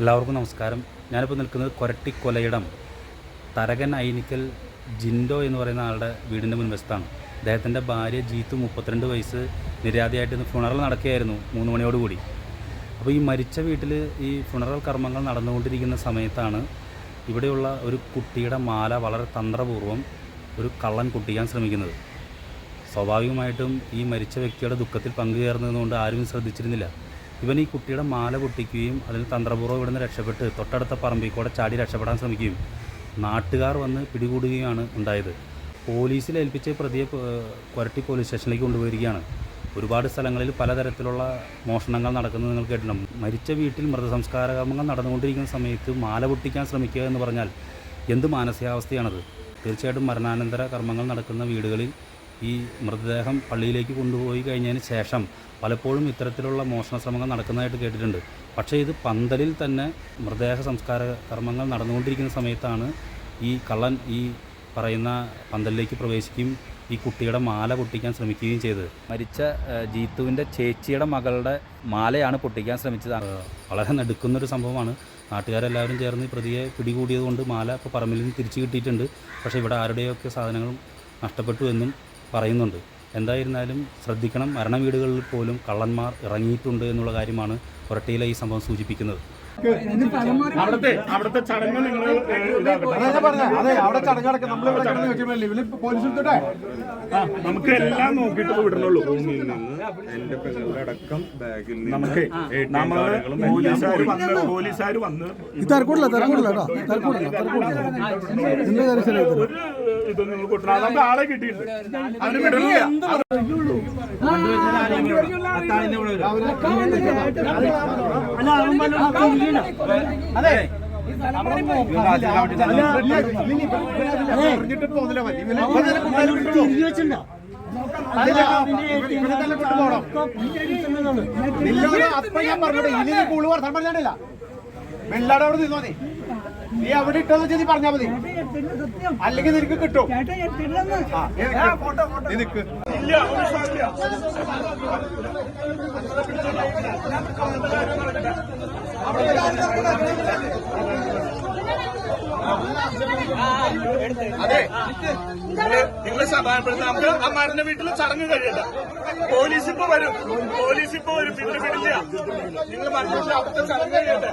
എല്ലാവർക്കും നമസ്കാരം. ഞാനിപ്പോൾ നിൽക്കുന്നത് കൊരട്ടിക്കൊലയിടം തരകൻ ഐനിക്കൽ ജിൻഡോ എന്ന് പറയുന്ന ആളുടെ വീടിന്റെ മുൻവശത്താണ്. അദ്ദേഹത്തിന്റെ ഭാര്യ ജീത്തു മുപ്പത്തിരണ്ട് വയസ്സ് നിര്യാതയായിട്ട് ഫുണറൽ നടക്കുകയായിരുന്നു മൂന്ന് മണിയോടുകൂടി. അപ്പോൾ ഈ മരിച്ച വീട്ടിൽ ഈ ഫുണറൽ കർമ്മങ്ങൾ നടന്നുകൊണ്ടിരിക്കുന്ന സമയത്താണ് ഇവിടെയുള്ള ഒരു കുട്ടിയുടെ മാല വളരെ തന്ത്രപൂർവം ഒരു കള്ളൻ കുട്ടിക്കാൻ ശ്രമിക്കുന്നത്. സ്വാഭാവികമായിട്ടും ഈ മരിച്ച വ്യക്തിയുടെ ദുഃഖത്തിൽ പങ്കുചേർന്നതുകൊണ്ട് ആരും ശ്രദ്ധിച്ചിരുന്നില്ല. ഇവൻ ഈ കുട്ടിയുടെ മാല പൊട്ടിക്കുകയും അതിൽ തന്ത്രപൂർവം ഇവിടുന്ന് രക്ഷപ്പെട്ട് തൊട്ടടുത്ത പറമ്പിൽ കൂടെ ചാടി രക്ഷപ്പെടാൻ ശ്രമിക്കുകയും നാട്ടുകാർ വന്ന് പിടികൂടുകയാണ് ഉണ്ടായത്. പോലീസിൽ ഏൽപ്പിച്ച് പ്രതിയെ കുരട്ടി പോലീസ് സ്റ്റേഷനിലേക്ക് കൊണ്ടുപോയിരിക്കുകയാണ്. ഒരുപാട് സ്ഥലങ്ങളിൽ പലതരത്തിലുള്ള മോഷണങ്ങൾ നടക്കുന്നത് നിങ്ങൾ കേട്ടിട്ടുണ്ട് മരിച്ച വീട്ടിൽ മൃതസംസ്കാര കർമ്മങ്ങൾ നടന്നുകൊണ്ടിരിക്കുന്ന സമയത്ത് മാല പൊട്ടിക്കാൻ ശ്രമിക്കുക എന്ന് പറഞ്ഞാൽ എന്ത് മാനസികാവസ്ഥയാണത്? തീർച്ചയായിട്ടും മരണാനന്തര കർമ്മങ്ങൾ നടക്കുന്ന വീടുകളിൽ ഈ മൃതദേഹം പള്ളിയിലേക്ക് കൊണ്ടുപോയി കഴിഞ്ഞതിന് ശേഷം പലപ്പോഴും ഇത്തരത്തിലുള്ള മോഷണ ശ്രമങ്ങൾ നടക്കുന്നതായിട്ട് കേട്ടിട്ടുണ്ട്. പക്ഷേ ഇത് പന്തലിൽ തന്നെ മൃതദേഹ സംസ്കാര കർമ്മങ്ങൾ നടന്നുകൊണ്ടിരിക്കുന്ന സമയത്താണ് ഈ കള്ളൻ ഈ പറയുന്ന പന്തലിലേക്ക് പ്രവേശിക്കുകയും ഈ കുട്ടിയുടെ മാല പൊട്ടിക്കാൻ ശ്രമിക്കുകയും ചെയ്തത്. മരിച്ച ജീത്തുവിന്റെ ചേച്ചിയുടെ മകളുടെ മാലയാണ് പൊട്ടിക്കാൻ ശ്രമിച്ചത്. വളരെ നടുക്കുന്നൊരു സംഭവമാണ്. നാട്ടുകാരെല്ലാവരും ചേർന്ന് പ്രതിയെ പിടികൂടിയതുകൊണ്ട് മാല ഇപ്പോൾ പറമ്പിൽ നിന്ന് തിരിച്ചു കിട്ടിയിട്ടുണ്ട്. പക്ഷേ ഇവിടെ ആരുടെയൊക്കെ സാധനങ്ങളും നഷ്ടപ്പെട്ടു എന്നും പറയുന്നുണ്ട്. എന്തായിരുന്നാലും ശ്രദ്ധിക്കണം. മരണ വീടുകളിൽ പോലും കള്ളന്മാർ ഇറങ്ങിയിട്ടുണ്ട് എന്നുള്ള കാര്യമാണ് പുരട്ടിയിലെ ഈ സംഭവം സൂചിപ്പിക്കുന്നത്. അവിടുത്തെ അവിടുത്തെ ചടങ്ങ് നിങ്ങൾ അതാ അതെ അവിടെ ചടങ്ങ് നടക്കും. നമ്മൾ ഇവിടെ കിടന്ന് വെച്ചിട്ടില്ല ഇവർ പോലീസ് എടുത്തിട്ടെ? നമുക്ക് എല്ലാം നോക്കിയിട്ട് വിടണുള്ളൂ. റൂമിൽ നിന്ന് എന്റെ പെങ്ങളുടെ അടക്കം ബാഗിൽ നമുക്ക് നമ്മൾ പോലീസുകാർ വന്ന് പോലീസുകാർ വന്ന് ഇത് തിരക്കൂടില്ല തിരക്കൂടില്ല കേട്ടോ. തിരക്കൂടില്ല തിരക്കൂടില്ല. നിന്റെ കാര്യം ശരിയായി തരാം. ഒരു ഇത് നിങ്ങൾ കൂട്ടണം നമുക്ക് ആളെ കിട്ടിയിട്ടുണ്ട്. അതിന് വിടണില്ല. പറഞ്ഞിട്ട്. നിന്നോട് അപ്പൊ ഞാൻ പറഞ്ഞത് ഇനി കൂടുതൽ വർത്താൻ പറഞ്ഞില്ല വെള്ളാട് അവിടെ നിന്നോ നീ. നീ അവിടെ ഇട്ടെന്ന് വെച്ചാൽ നീ പറഞ്ഞാ മതി. അല്ലെങ്കിൽ നിനക്ക് കിട്ടും. അതെ. നിങ്ങൾ സമാധാനപ്പെടുത്താം. നമുക്ക് ആ മരണ വീട്ടിൽ ചടങ്ങ് കഴിയണ്ട. പോലീസ് ഇപ്പൊ വരും. പോലീസ് ഇപ്പൊ വരും. പിന്നെ വിടില്ല. നിങ്ങൾ മരണ വീട്ടിൽ അവിടുത്തെ ചടങ്ങ് കഴിയട്ടെ.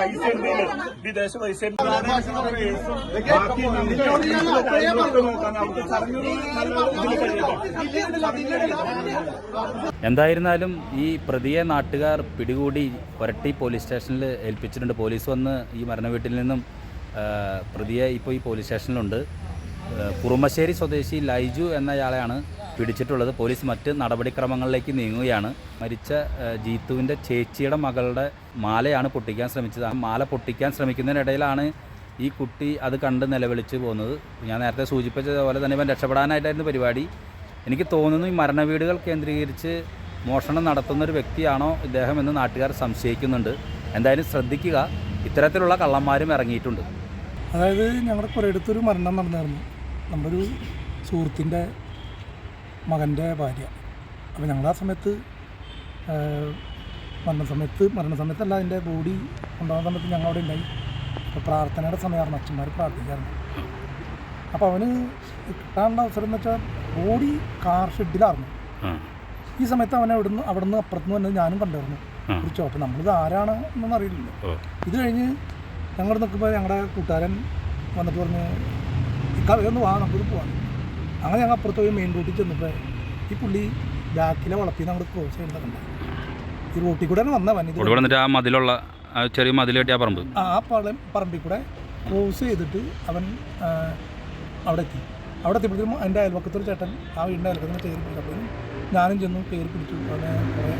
പൈസ വിദേശ പൈസ എന്തായിരുന്നാലും ഈ പ്രതിയെ നാട്ടുകാർ പിടികൂടി വരട്ടി പോലീസ് സ്റ്റേഷനിൽ ഏൽപ്പിച്ചിട്ടുണ്ട്. പോലീസ് വന്ന് ഈ മരണ വീട്ടിൽ നിന്നും പ്രതിയെ ഇപ്പോൾ ഈ പോലീസ് സ്റ്റേഷനിലുണ്ട്. കുറുമശ്ശേരി സ്വദേശി ലൈജു എന്നയാളെയാണ് പിടിച്ചിട്ടുള്ളത്. പോലീസ് മറ്റ് നടപടിക്രമങ്ങളിലേക്ക് നീങ്ങുകയാണ്. മരിച്ച ജീത്തുവിന്റെ ചേച്ചിയുടെ മകളുടെ മാലയാണ് പൊട്ടിക്കാൻ ശ്രമിച്ചത്. ആ മാല പൊട്ടിക്കാൻ ശ്രമിക്കുന്നതിനിടയിലാണ് ഈ കുട്ടി അത് കണ്ട് നിലവിളിച്ച് പോകുന്നത് ഞാൻ നേരത്തെ സൂചിപ്പിച്ചതുപോലെ തന്നെ ഇവൻ രക്ഷപ്പെടാനായിട്ടായിരുന്നു പരിപാടി. എനിക്ക് തോന്നുന്നു ഈ മരണ വീടുകൾ കേന്ദ്രീകരിച്ച് മോഷണം നടത്തുന്ന ഒരു വ്യക്തിയാണോ ഇദ്ദേഹം എന്ന് നാട്ടുകാർ സംശയിക്കുന്നുണ്ട്. എന്തായാലും ശ്രദ്ധിക്കുക. ഇത്തരത്തിലുള്ള കള്ളന്മാരും ഇറങ്ങിയിട്ടുണ്ട്. അതായത് ഞങ്ങളുടെ കുറേ അടുത്തൊരു മരണം നടന്നായിരുന്നു. നമ്മുടെ ഒരു സുഹൃത്തിന്റെ മകന്റെ ഭാര്യ. അപ്പോൾ ഞങ്ങൾ ആ സമയത്ത് വന്ന മരണ സമയത്ത് മരണ സമയത്തല്ല അതിന്റെ ബോഡി കൊണ്ടുപോകുന്ന സമയത്ത് ഞങ്ങൾ അവിടെ ഉണ്ടായി. അപ്പോൾ പ്രാർത്ഥനയുടെ സമയമാണ് അച്ഛന്മാർ പ്രാർത്ഥിക്കാറുണ്ട്. അപ്പോൾ അവന് കിട്ടാനുള്ള അവസരം എന്ന് വെച്ചാൽ ബോഡി കാർ ഷെഡിലായിരുന്നു. ഈ സമയത്ത് അവനെ അവിടുന്ന് അവിടെ നിന്ന് അപ്പുറത്തുനിന്ന് വന്നത് ഞാനും കണ്ടായിരുന്നു. ഒരു ചോട്ട നമ്മളിത് ആരാണ് എന്നൊന്നും അറിയില്ലല്ലോ. ഓ. ഇത് കഴിഞ്ഞ് ഞങ്ങൾ നിൽക്കുമ്പോൾ ഞങ്ങളുടെ കൂട്ടുകാരൻ വന്നിട്ട് പറഞ്ഞ് ഇക്കാതെ ഒന്ന് വാ നമുക്കിത് പോവാം. അങ്ങനെ ഞങ്ങൾ അപ്പുറത്ത് പോയി മെയിൻ റോട്ടിൽ ചെന്നപ്പോൾ ഈ പുള്ളി ബാക്കിലെ വളപ്പിൽ നിന്ന് അങ്ങോട്ട് ക്രോസ് കണ്ട ഈ റോട്ടിൽ കൂടെ വന്നവൻ ഇത് ഇവിടെ വന്നിട്ട് ആ മതിലുള്ള ആ ചെറിയ മതിൽ കെട്ടിയ പറമ്പ്. ആ പളം പറമ്പിൽ കൂടെ ക്രോസ് ചെയ്തിട്ട് അവൻ അവിടെ എത്തി. അവിടെ എത്തിയപ്പോഴത്തേക്കും എന്റെ അയൽവക്കത്തൊരു ചേട്ടൻ ആ വീടിന്റെ അയൽവക്കത്തിന് കയറി പിടിച്ചപ്പോഴും ഞാനും ചെന്നു കയറി പിടിച്ചു. അവനെ കുറേ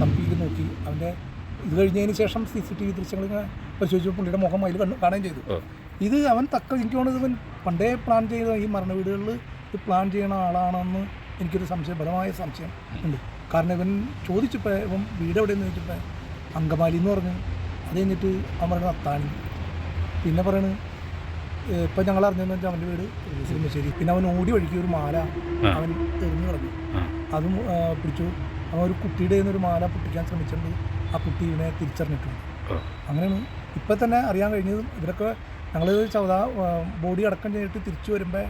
തപ്പിക്ക് നോക്കി. അവന്റെ ഇത് കഴിഞ്ഞതിന് ശേഷം സി സി ടി വി ദൃശ്യങ്ങൾ ഇങ്ങനെ പരിശോധിച്ചു പുള്ളിയുടെ മുഖം അതിൽ കണ്ടു കാണുകയും ചെയ്തു. ഇത് അവൻ തക്ക എനിക്ക് തോന്നുന്നത് ഇവൻ പണ്ടേ പ്ലാൻ ചെയ്ത ഈ മരണ വീടുകളിൽ ഇത് പ്ലാൻ ചെയ്യുന്ന ആളാണെന്ന് എനിക്കൊരു സംശയം ബലമായ സംശയം ഉണ്ട്. കാരണം ഇവൻ ചോദിച്ചപ്പോൾ ഇവൻ വീട് എവിടെയെന്ന് ചോദിച്ചപ്പോൾ അങ്കമാലി എന്ന് പറഞ്ഞു. അത് കഴിഞ്ഞിട്ട് അവൻ പറയുന്നത് അത്താണി. പിന്നെ പറയണ് ഇപ്പം ഞങ്ങൾ അറിഞ്ഞതെന്ന് വെച്ചാൽ അവന്റെ വീട് ശരി പിന്നെ അവൻ ഓടി വഴിക്ക് ഒരു മാല അവൻ എറിഞ്ഞു കളഞ്ഞു. അതും പിടിച്ചു. അവൻ ഒരു കുട്ടിയുടെ ഒരു മാല പൊട്ടിക്കാൻ ശ്രമിച്ചിട്ടുണ്ട്. ആ കുട്ടി ഇവനെ തിരിച്ചറിഞ്ഞിട്ടുണ്ട്. അങ്ങനെയാണ്. ഇപ്പം തന്നെ അറിയാൻ കഴിഞ്ഞതും ഇവരൊക്കെ ഞങ്ങൾ ചവത ബോഡി അടക്കം ചെയ്തിട്ട് തിരിച്ചു വരുമ്പോൾ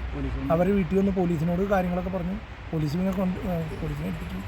അവർ വീട്ടിൽ വന്ന് പോലീസിനോട് കാര്യങ്ങളൊക്കെ പറഞ്ഞു. പോലീസിനെ കൊണ്ട് പോലീസിനെ ഏൽപ്പിച്ചു.